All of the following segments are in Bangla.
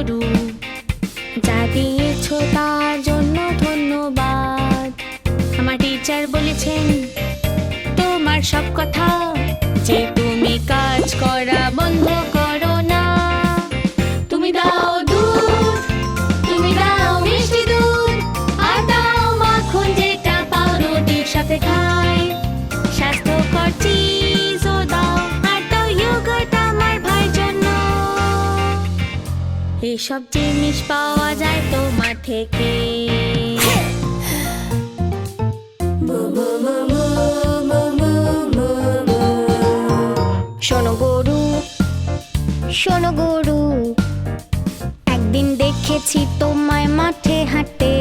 শুরু যা দিয়েছ তার জন্য ধন্যবাদ। আমার টিচার বলেছেন, তোমার সব কথা যে তুমি কাজ করা বন্ধ কর। এসব জিনিস পাওয়া যায় তোমার থেকে। শোনো গরু শোনো গরু, একদিন দেখেছি তোমায় মাঠে হাঁটতে।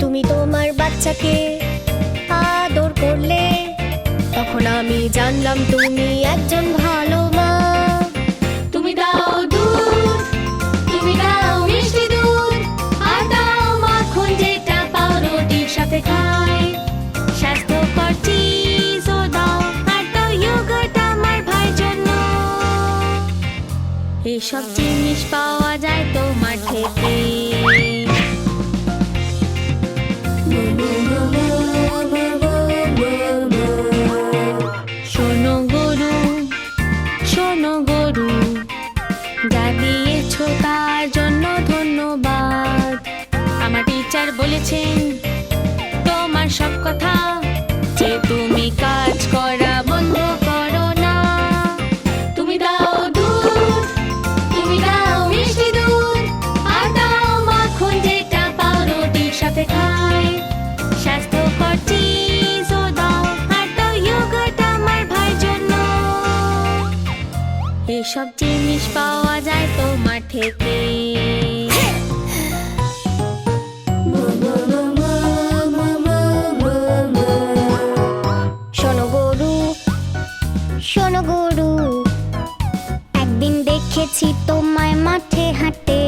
তুমি তোমার বাচ্চাকে আদর করলে, তখন আমি জানলাম তুমি একজন এসব জিনিস পাওয়া যায় তোমার থেকে। শোনো গরু শোনো গরু, যা দিয়েছ তার জন্য ধন্যবাদ। আমার টিচার বলেছেন, তোমার সব কথা যে এসব জিনিস পাওয়া যায় তোমার থেকে। শোনো গরু শোনো গরু। একদিন দেখেছি তোমায় মাঠে হাঁটতে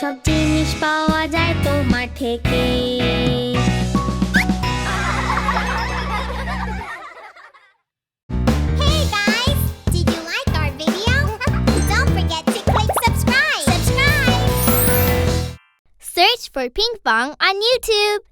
এসব জিনিস পাওয়া যায় তোমার থেকে Hey guys! Did you like our video? Don't forget to click subscribe! Subscribe! Search for Ping Pong on YouTube.